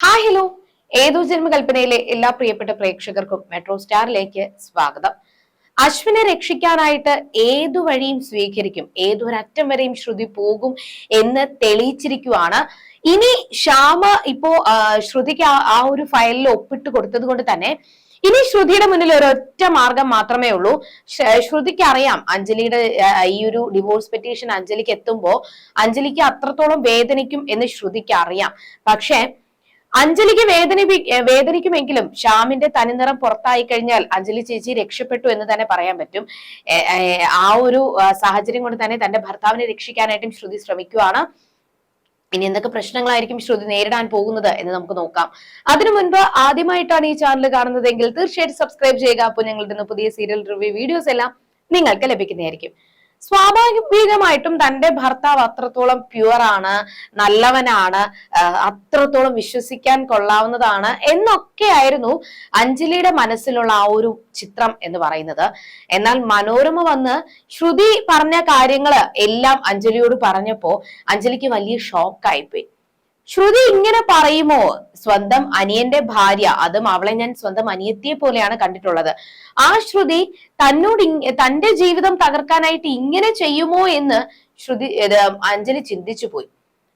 Hi hello ഏതോ ജന്മകൽപ്പനയിലെ എല്ലാ പ്രിയപ്പെട്ട പ്രേക്ഷകർക്കും മെട്രോ സ്റ്റാറിലേക്ക് സ്വാഗതം. അശ്വിനെ രക്ഷിക്കാനായിട്ട് ഏതു വഴിയും സ്വീകരിക്കും ഏതൊരറ്റം വരെയും ശ്രുതി പോകും എന്ന് തെളിയിച്ചിരിക്കുവാണ്. ഇനി ശ്യാമ ഇപ്പോ ശ്രുതിക്ക് ആ- ഒരു ഫയലിൽ ഒപ്പിട്ട് കൊടുത്തത് കൊണ്ട് തന്നെ ഇനി ശ്രുതിയുടെ മുന്നിൽ ഒരൊറ്റ മാർഗം മാത്രമേ ഉള്ളൂ. ശ്രുതിക്ക് അറിയാം അഞ്ജലിയുടെ ഈ ഒരു ഡിവോഴ്സ് പെറ്റീഷൻ അഞ്ജലിക്ക് എത്തുമ്പോ അഞ്ജലിക്ക് അത്രത്തോളം വേദനിക്കും എന്ന് ശ്രുതിക്ക് അറിയാം പക്ഷേ അഞ്ജലിക്ക് വേദന വേദനിക്കുമെങ്കിലും ശ്യാമിന്റെ തനിനിറം പുറത്തായി കഴിഞ്ഞാൽ അഞ്ജലി ചേച്ചി രക്ഷപ്പെട്ടു എന്ന് തന്നെ പറയാൻ പറ്റും. ആ ഒരു സാഹചര്യം കൊണ്ട് തന്നെ തന്റെ ഭർത്താവിനെ രക്ഷിക്കാനായിട്ടും ശ്രുതി ശ്രമിക്കുകയാണ് ഇനി എന്തൊക്കെ പ്രശ്നങ്ങളായിരിക്കും ശ്രുതി നേരിടാൻ പോകുന്നത് എന്ന് നമുക്ക് നോക്കാം. അതിനു മുൻപ് ആദ്യമായിട്ടാണ് ഈ ചാനൽ കാണുന്നതെങ്കിൽ തീർച്ചയായിട്ടും സബ്സ്ക്രൈബ് ചെയ്യുക. അപ്പോൾ ഞങ്ങളുടെ പുതിയ സീരിയൽ റിവ്യൂ വീഡിയോസ് എല്ലാം നിങ്ങൾക്ക് ലഭിക്കുന്നതായിരിക്കും. സ്വാഭാവികമായിട്ടും തന്റെ ഭർത്താവ് അത്രത്തോളം പ്യുവറാണ് നല്ലവനാണ് അത്രത്തോളം വിശ്വസിക്കാൻ കൊള്ളാവുന്നതാണ് എന്നൊക്കെയായിരുന്നു അഞ്ജലിയുടെ മനസ്സിലുള്ള ആ ഒരു ചിത്രം എന്ന് പറയുന്നത്. എന്നാൽ മനോരമ വന്ന് ശ്രുതി പറഞ്ഞ കാര്യങ്ങൾ എല്ലാം അഞ്ജലിയോട് പറഞ്ഞപ്പോ അഞ്ജലിക്ക് വലിയ ഷോക്കായിപ്പോയി ശ്രുതി ഇങ്ങനെ പറയുമോ? സ്വന്തം അനിയന്റെ ഭാര്യ അതും അവളെ ഞാൻ സ്വന്തം അനിയത്തിയെ പോലെയാണ് കണ്ടിട്ടുള്ളത്. ആ ശ്രുതി തന്നോട് തന്റെ ജീവിതം തകർക്കാനായിട്ട് ഇങ്ങനെ ചെയ്യുമോ എന്ന് ശ്രുതി അഞ്ജലി ചിന്തിച്ചു പോയി.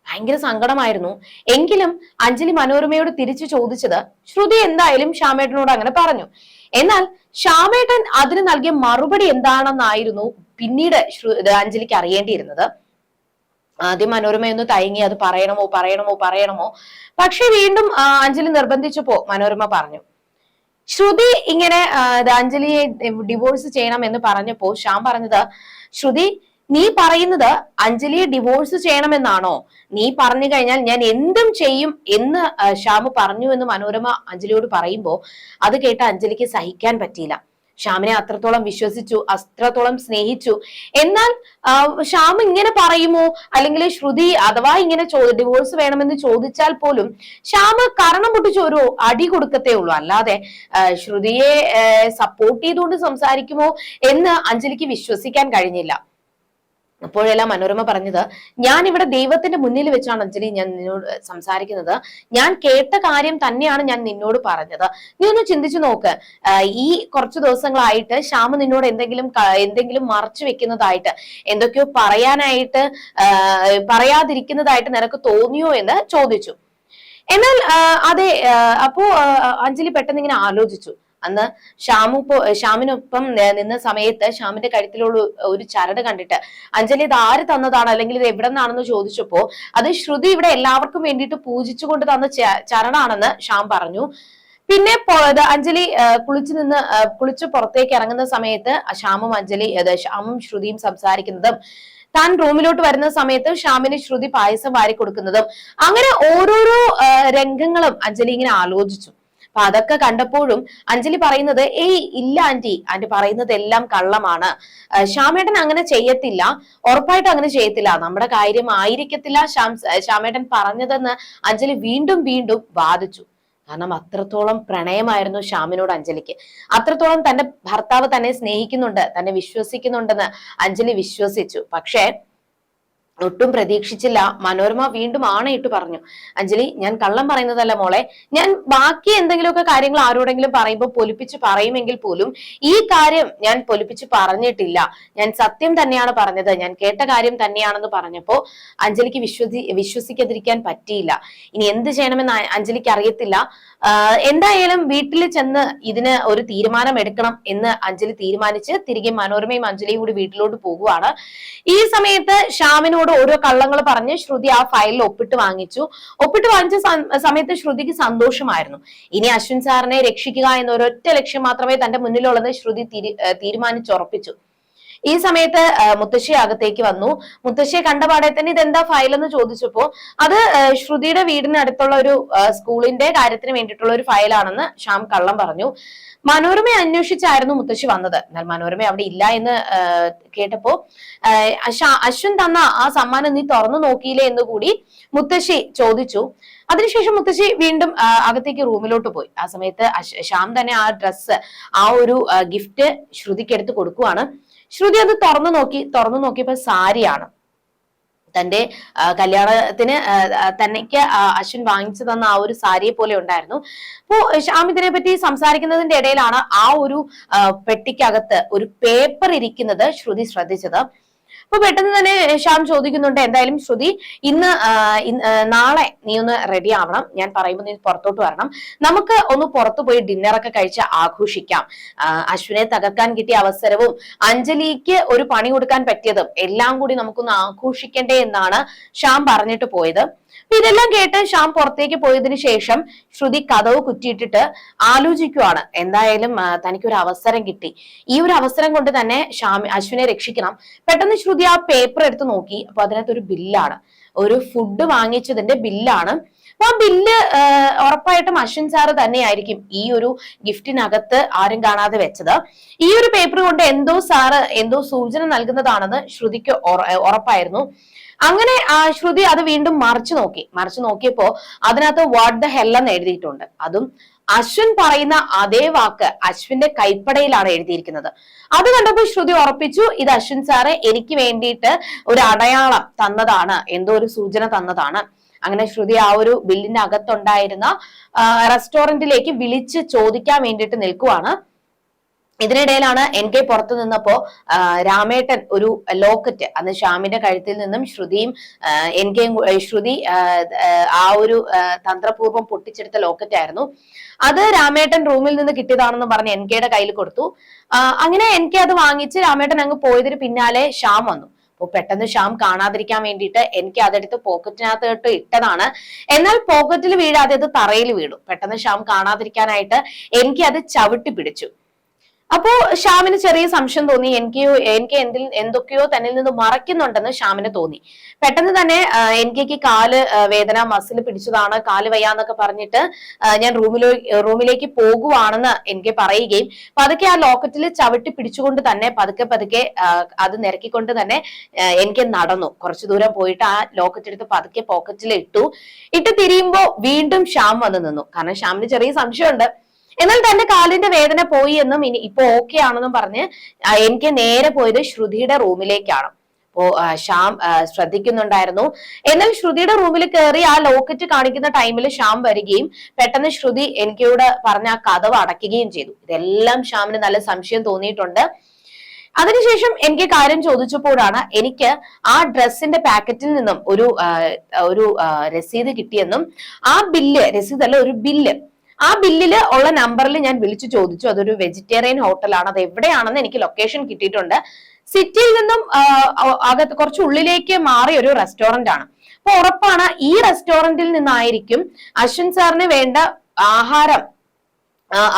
ഭയങ്കര സങ്കടമായിരുന്നു. എങ്കിലും അഞ്ജലി മനോരമയോട് തിരിച്ചു ചോദിച്ചത് ശ്രുതി എന്തായാലും ശ്യാമേട്ടനോട് അങ്ങനെ പറഞ്ഞു. എന്നാൽ ശ്യാമേട്ടൻ അതിന് നൽകിയ മറുപടി എന്താണെന്നായിരുന്നു പിന്നീട് അഞ്ജലിക്ക് അറിയേണ്ടിയിരുന്നത്. ആദ്യം മനോരമയൊന്ന് തയങ്ങി അത് പറയണമോ പറയണമോ പറയണമോ. പക്ഷെ വീണ്ടും അഞ്ജലി നിർബന്ധിച്ചപ്പോ മനോരമ പറഞ്ഞു. ശ്രുതി ഇങ്ങനെ അഞ്ജലിയെ ഡിവോഴ്സ് ചെയ്യണം എന്ന് പറഞ്ഞപ്പോ ശ്യാം പറഞ്ഞത് ശ്രുതി നീ പറയുന്നത് അഞ്ജലിയെ ഡിവോഴ്സ് ചെയ്യണമെന്നാണോ? നീ പറഞ്ഞു കഴിഞ്ഞാൽ ഞാൻ എന്തും ചെയ്യും എന്ന് ശ്യാമ് പറഞ്ഞു എന്ന് മനോരമ അഞ്ജലിയോട് പറയുമ്പോ അത് കേട്ട് അഞ്ജലിക്ക് സഹിക്കാൻ പറ്റിയില്ല. ശ്യാമിനെ അത്രത്തോളം വിശ്വസിച്ചു അത്രത്തോളം സ്നേഹിച്ചു. എന്നാൽ ഷ്യാം ഇങ്ങനെ പറയുമോ? അല്ലെങ്കിൽ ശ്രുതി അഥവാ ഇങ്ങനെ ഡിവോഴ്സ് വേണമെന്ന് ചോദിച്ചാൽ പോലും ശ്യാം കരണം പൊട്ടിച്ച് ഒരു അടി കൊടുക്കത്തേ ഉള്ളൂ. അല്ലാതെ ശ്രുതിയെ സപ്പോർട്ട് ചെയ്തുകൊണ്ട് സംസാരിക്കുമോ എന്ന് അഞ്ജലിക്ക് വിശ്വസിക്കാൻ കഴിഞ്ഞില്ല. അപ്പോഴെല്ലാം മനോരമ പറഞ്ഞത് ഞാൻ ഇവിടെ ദൈവത്തിന്റെ മുന്നിൽ വെച്ചാണ് അഞ്ജലി ഞാൻ നിന്നോട് സംസാരിക്കുന്നത്. ഞാൻ കേട്ട കാര്യം തന്നെയാണ് ഞാൻ നിന്നോട് പറഞ്ഞത്. നീ ഒന്ന് ചിന്തിച്ചു നോക്ക്. ഈ കുറച്ചു ദിവസങ്ങളായിട്ട് ശ്യാമ നിന്നോട് എന്തെങ്കിലും എന്തെങ്കിലും മറച്ചു വെക്കുന്നതായിട്ട് എന്തൊക്കെയോ പറയാനായിട്ട് പറയാതിരിക്കുന്നതായിട്ട് നിനക്ക് തോന്നിയോ എന്ന് ചോദിച്ചു. എന്നാൽ അതെ അപ്പോ അഞ്ജലി പെട്ടെന്ന് ഇങ്ങനെ ആലോചിച്ചു. അന്ന് ഷ്യാമു ഷ്യാമിനൊപ്പം നിന്ന സമയത്ത് ഷ്യാമിന്റെ കഴുത്തിലുള്ള ഒരു ചരട് കണ്ടിട്ട് അഞ്ജലി ഇത് ആര് തന്നതാണ്? അല്ലെങ്കിൽ ഇത് എവിടെ നിന്നാണെന്ന് ചോദിച്ചപ്പോ അത് ശ്രുതി ഇവിടെ എല്ലാവർക്കും വേണ്ടിയിട്ട് പൂജിച്ചുകൊണ്ട് തന്ന ചരടാണെന്ന് ഷ്യാം പറഞ്ഞു. പിന്നെ അഞ്ജലി കുളിച്ചു നിന്ന് കുളിച്ച് പുറത്തേക്ക് ഇറങ്ങുന്ന സമയത്ത് ശ്യാമും അഞ്ജലി ശ്യാമും ശ്രുതിയും സംസാരിക്കുന്നതും താൻ റൂമിലോട്ട് വരുന്ന സമയത്ത് ശ്യാമിന് ശ്രുതി പായസം വാരി കൊടുക്കുന്നതും അങ്ങനെ ഓരോരോ രംഗങ്ങളും അഞ്ജലി ഇങ്ങനെ ആലോചിച്ചു. അപ്പൊ അതൊക്കെ കണ്ടപ്പോഴും അഞ്ജലി പറയുന്നത് ഏയ് ഇല്ല ആന്റി. ആന്റി പറയുന്നത് എല്ലാം കള്ളമാണ് ശ്യാമേട്ടൻ അങ്ങനെ ചെയ്യത്തില്ല. ഉറപ്പായിട്ടും അങ്ങനെ ചെയ്യത്തില്ല. നമ്മുടെ കാര്യം ആയിരിക്കത്തില്ല ശ്യാം ശ്യാമേട്ടൻ പറഞ്ഞതെന്ന് അഞ്ജലി വീണ്ടും വീണ്ടും വാദിച്ചു. കാരണം അത്രത്തോളം പ്രണയമായിരുന്നു ശ്യാമിനോട് അഞ്ജലിക്ക്. അത്രത്തോളം തന്റെ ഭർത്താവ് തന്നെ സ്നേഹിക്കുന്നുണ്ട് തന്നെ വിശ്വസിക്കുന്നുണ്ടെന്ന് അഞ്ജലി വിശ്വസിച്ചു. പക്ഷേ ഒട്ടും പ്രതീക്ഷിച്ചില്ല. മനോരമ വീണ്ടും ആണയിട്ട് പറഞ്ഞു. അഞ്ജലി ഞാൻ കള്ളം പറയുന്നതല്ല മോളെ. ഞാൻ ബാക്കി എന്തെങ്കിലുമൊക്കെ കാര്യങ്ങൾ ആരോടെങ്കിലും പറയുമ്പോൾ പൊലിപ്പിച്ച് പറയുമെങ്കിൽ പോലും ഈ കാര്യം ഞാൻ പൊലിപ്പിച്ച് പറഞ്ഞിട്ടില്ല. ഞാൻ സത്യം തന്നെയാണ് പറഞ്ഞത്. ഞാൻ കേട്ട കാര്യം തന്നെയാണെന്ന് പറഞ്ഞപ്പോ അഞ്ജലിക്ക് വിശ്വസി വിശ്വസിക്കാതിരിക്കാൻ പറ്റിയില്ല. ഇനി എന്ത് ചെയ്യണമെന്ന് അഞ്ജലിക്ക് അറിയത്തില്ല. എന്തായാലും വീട്ടിൽ ചെന്ന് ഇതിന് ഒരു തീരുമാനം എടുക്കണം എന്ന് അഞ്ജലി തീരുമാനിച്ച് തിരികെ മനോരമയും അഞ്ജലിയും കൂടി വീട്ടിലോട്ട് പോകുവാണ്. ഈ സമയത്ത് ശ്യാമിനോട് ഓരോ കള്ളങ്ങൾ പറഞ്ഞ് ശ്രുതി ആ ഫയലിൽ ഒപ്പിട്ട് വാങ്ങിച്ചു. ഒപ്പിട്ട് വാങ്ങിച്ച സമയത്ത് ശ്രുതിക്ക് സന്തോഷമായിരുന്നു. ഇനി അശ്വിൻ സാറിനെ രക്ഷിക്കുക എന്ന ഒരൊറ്റ ലക്ഷ്യം മാത്രമേ തന്റെ മുന്നിലുള്ളത് ശ്രുതി തീരു- തീരുമാനിച്ചുറപ്പിച്ചു. ഈ സമയത്ത് മുത്തശ്ശി അകത്തേക്ക് വന്നു. മുത്തശ്ശിയെ കണ്ടപാടെ തന്നെ ഇതെന്താ ഫയൽ എന്ന് ചോദിച്ചപ്പോ അത് ശ്രുതിയുടെ വീടിന് അടുത്തുള്ള ഒരു സ്കൂളിന്റെ കാര്യത്തിന് വേണ്ടിയിട്ടുള്ള ഒരു ഫയലാണെന്ന് ശ്യാം കള്ളം പറഞ്ഞു. മനോരമയെ അന്വേഷിച്ചായിരുന്നു മുത്തശ്ശി വന്നത്. എന്നാൽ മനോരമ അവിടെ ഇല്ല എന്ന് കേട്ടപ്പോ അശ്വിൻ തന്ന ആ സമ്മാനം നീ തുറന്നു നോക്കിയില്ലേ എന്ന് കൂടി മുത്തശ്ശി ചോദിച്ചു. അതിനുശേഷം മുത്തശ്ശി വീണ്ടും അകത്തേക്ക് റൂമിലോട്ട് പോയി. ആ സമയത്ത് ശ്യാം തന്നെ ആ ഡ്രസ്സ് ആ ഒരു ഗിഫ്റ്റ് ശ്രുതിക്ക് എടുത്ത് കൊടുക്കുവാണ്. ശ്രുതി അത് തുറന്നു നോക്കി തുറന്നു നോക്കിയപ്പോ സാരിയാണ്. തന്റെ കല്യാണത്തിന് തനിക്ക് അശ്വിൻ വാങ്ങിച്ചു തന്ന ആ ഒരു സാരിയെ പോലെ ഉണ്ടായിരുന്നു. അപ്പോ ശ്യാം പറ്റി സംസാരിക്കുന്നതിന്റെ ഇടയിലാണ് ആ ഒരു പെട്ടിക്കകത്ത് ഒരു പേപ്പർ ഇരിക്കുന്നത് ശ്രുതി ശ്രദ്ധിച്ചത്. അപ്പൊ പെട്ടെന്ന് തന്നെ ശ്യാം ചോദിക്കുന്നുണ്ട് എന്തായാലും ശ്രുതി ഇന്ന് നാളെ നീ ഒന്ന് റെഡി ആവണം. ഞാൻ പറയുമ്പോൾ നീ പുറത്തോട്ട് വരണം. നമുക്ക് ഒന്ന് പുറത്തു പോയി ഡിന്നറൊക്കെ കഴിച്ച് ആഘോഷിക്കാം. അശ്വിനെ തകർക്കാൻ കിട്ടിയ അവസരവും അഞ്ജലിക്ക് ഒരു പണി കൊടുക്കാൻ പറ്റിയതും എല്ലാം കൂടി നമുക്കൊന്ന് ആഘോഷിക്കണ്ടേ എന്നാണ് ശ്യാം പറഞ്ഞിട്ട് പോയത്. അപ്പൊ ഇതെല്ലാം കേട്ട് ശ്യാം പുറത്തേക്ക് പോയതിനു ശേഷം ശ്രുതി കഥവ് കുറ്റിയിട്ടിട്ട് ആലോചിക്കുവാണ്. എന്തായാലും തനിക്കൊരു അവസരം കിട്ടി. ഈ ഒരു അവസരം കൊണ്ട് തന്നെ ശ്യാം അശ്വിനെ രക്ഷിക്കണം. പെട്ടെന്ന് ശ്രുതി ആ പേപ്പർ എടുത്ത് നോക്കി. അപ്പൊ അതിനകത്ത് ഒരു ബില്ലാണ്. ഒരു ഫുഡ് വാങ്ങിച്ചതിന്റെ ബില്ലാണ്. അപ്പൊ ആ ബില്ല് ഉറപ്പായിട്ടും അശ്വിൻ സാറ് തന്നെയായിരിക്കും ഈ ഒരു ഗിഫ്റ്റിനകത്ത് ആരും കാണാതെ വെച്ചത്. ഈ ഒരു പേപ്പർ കൊണ്ട് എന്തോ സാറ് എന്തോ സൂചന നൽകുന്നതാണെന്ന് ശ്രുതിക്ക് ഉറപ്പായിരുന്നു. അങ്ങനെ ശ്രുതി അത് വീണ്ടും മറിച്ചു നോക്കി. മറിച്ചു നോക്കിയപ്പോ അതിനകത്ത് വാട്ട് ദ ഹെല്ലെന്ന് എഴുതിയിട്ടുണ്ട്. അതും അശ്വിൻ പറയുന്ന അതേ വാക്ക് അശ്വിന്റെ കൈപ്പടയിലാണ് എഴുതിയിരിക്കുന്നത്. അത് കണ്ടപ്പോൾ ശ്രുതി ഉറപ്പിച്ചു ഇത് അശ്വിൻ സാറ് എനിക്ക് വേണ്ടിയിട്ട് ഒരു അടയാളം തന്നതാണ് എന്തോ ഒരു സൂചന തന്നതാണ്. അങ്ങനെ ശ്രുതി ആ ഒരു ബില്ലിന്റെ അകത്തുണ്ടായിരുന്ന റെസ്റ്റോറന്റിലേക്ക് വിളിച്ച് ചോദിക്കാൻ വേണ്ടിയിട്ട് നിൽക്കുവാണ്. ഇതിനിടയിലാണ് എൻ കെ പുറത്തു നിന്നപ്പോ രാമേട്ടൻ ഒരു ലോക്കറ്റ് അന്ന് ശ്യാമിന്റെ കഴുത്തിൽ നിന്നും ശ്രുതിയും എൻ കെയും ശ്രുതി ആ, ഒരു തന്ത്രപൂർവം പൊട്ടിച്ചെടുത്ത ലോക്കറ്റ് ആയിരുന്നു. അത് രാമേട്ടൻ റൂമിൽ നിന്ന് കിട്ടിയതാണെന്ന് പറഞ്ഞ് എൻ കെയുടെ കയ്യിൽ കൊടുത്തു. അങ്ങനെ എൻ കെ അത് വാങ്ങിച്ച് രാമേട്ടൻ അങ്ങ് പോയതിന് പിന്നാലെ ശ്യാം വന്നു. അപ്പൊ പെട്ടെന്ന് ശ്യാം കാണാതിരിക്കാൻ വേണ്ടിയിട്ട് എനിക്ക് അതെടുത്ത് പോക്കറ്റിനകത്തോട്ട് ഇട്ടതാണ്. എന്നാൽ പോക്കറ്റിൽ വീഴാതെ അത് തറയിൽ വീണു. പെട്ടെന്ന് ശ്യാം കാണാതിരിക്കാനായിട്ട് എനിക്ക് അത് ചവിട്ടി പിടിച്ചു. അപ്പോ ശ്യാമിന് ചെറിയ സംശയം തോന്നി. എനിക്ക് എനിക്ക് എന്തിൽ എന്തൊക്കെയോ തന്നിൽ നിന്ന് മറയ്ക്കുന്നുണ്ടെന്ന് ശ്യാമിന് തോന്നി. പെട്ടെന്ന് തന്നെ എനിക്ക് കാൽ വേദന മസിൽ പിടിച്ചതാണ് കാൽ വയ്യാന്നൊക്കെ പറഞ്ഞിട്ട് ഞാൻ റൂമിലോ റൂമിലേക്ക് പോകുവാണെന്ന് എനിക്ക് പറയുകയും പതുക്കെ ആ ലോക്കറ്റിൽ ചവിട്ടി പിടിച്ചുകൊണ്ട് തന്നെ പതുക്കെ പതുക്കെ അത് നിരക്കിക്കൊണ്ട് തന്നെ എനിക്ക് നടന്നു. കുറച്ചു ദൂരം പോയിട്ട് ആ ലോക്കറ്റ് എടുത്ത് പതുക്കെ പോക്കറ്റിൽ ഇട്ടു ഇട്ട് തിരിയുമ്പോ വീണ്ടും ശ്യാം വന്ന് നിന്നു. കാരണം ശ്യാമിന് ചെറിയ സംശയമുണ്ട്. എന്നാൽ തന്റെ കാലിന്റെ വേദന പോയി എന്നും ഇനി ഇപ്പൊ ഓക്കെ ആണെന്നും പറഞ്ഞ് എനിക്ക് നേരെ പോയത് ശ്രുതിയുടെ റൂമിലേക്കാണ്. അപ്പോ ശ്യാം ശ്രദ്ധിക്കുന്നുണ്ടായിരുന്നു. എന്നാൽ ശ്രുതിയുടെ റൂമിൽ കയറി ആ ലോക്കറ്റ് കാണിക്കുന്ന ടൈമിൽ ശ്യാം വരികയും പെട്ടെന്ന് ശ്രുതി എനിക്കോട് പറഞ്ഞ ആ കഥവ് അടയ്ക്കുകയും ചെയ്തു. ഇതെല്ലാം ശ്യാമിന് നല്ല സംശയം തോന്നിയിട്ടുണ്ട്. അതിനുശേഷം എനിക്ക് കാര്യം ചോദിച്ചപ്പോഴാണ് എനിക്ക് ആ ഡ്രസ്സിന്റെ പാക്കറ്റിൽ നിന്നും ഒരു ഒരു രസീത് കിട്ടിയെന്നും ആ ബില്ല് രസീതല്ല ഒരു ബില്ല് ആ ബില്ലിൽ ഉള്ള നമ്പറിൽ ഞാൻ വിളിച്ചു ചോദിച്ചു. അതൊരു വെജിറ്റേറിയൻ ഹോട്ടലാണ്. അത് എവിടെയാണെന്ന് എനിക്ക് ലൊക്കേഷൻ കിട്ടിയിട്ടുണ്ട്. സിറ്റിയിൽ നിന്നും അകത്ത് കുറച്ച് ഉള്ളിലേക്ക് മാറിയ ഒരു റെസ്റ്റോറന്റ് ആണ്. അപ്പൊ ഉറപ്പാണ് ഈ റെസ്റ്റോറന്റിൽ നിന്നായിരിക്കും അശ്വിൻ സാറിന് വേണ്ട ആഹാരം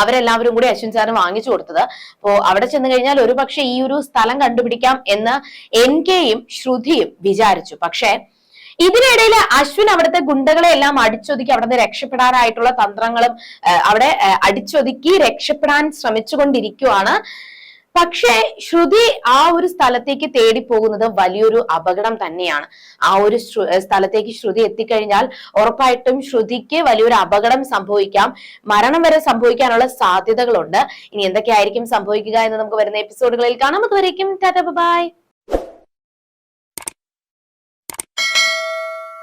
അവരെല്ലാവരും കൂടി അശ്വിൻ സാറിന് വാങ്ങിച്ചു കൊടുത്തത്. അപ്പോ അവിടെ ചെന്ന് കഴിഞ്ഞാൽ ഒരുപക്ഷെ ഈ ഒരു സ്ഥലം കണ്ടുപിടിക്കാം എന്ന് എൻ കെയും ശ്രുതിയും വിചാരിച്ചു. പക്ഷേ ഇതിനിടയിൽ അശ്വിൻ അവിടുത്തെ ഗുണ്ടകളെ എല്ലാം അടിച്ചൊതുക്കി അവിടുന്ന് രക്ഷപ്പെടാനായിട്ടുള്ള തന്ത്രങ്ങളും അവിടെ അടിച്ചൊതുക്കി രക്ഷപ്പെടാൻ ശ്രമിച്ചുകൊണ്ടിരിക്കുവാണ്. പക്ഷേ ശ്രുതി ആ ഒരു സ്ഥലത്തേക്ക് തേടി പോകുന്നത് വലിയൊരു അപകടം തന്നെയാണ്. ആ ഒരു സ്ഥലത്തേക്ക് ശ്രുതി എത്തിക്കഴിഞ്ഞാൽ ഉറപ്പായിട്ടും ശ്രുതിക്ക് വലിയൊരു അപകടം സംഭവിക്കാം. മരണം വരെ സംഭവിക്കാനുള്ള സാധ്യതകളുണ്ട്. ഇനി എന്തൊക്കെയായിരിക്കും സംഭവിക്കുക എന്ന് നമുക്ക് വരുന്ന എപ്പിസോഡുകളിൽ കാണാം. അതുവരേക്കും ടാറ്റ ബൈ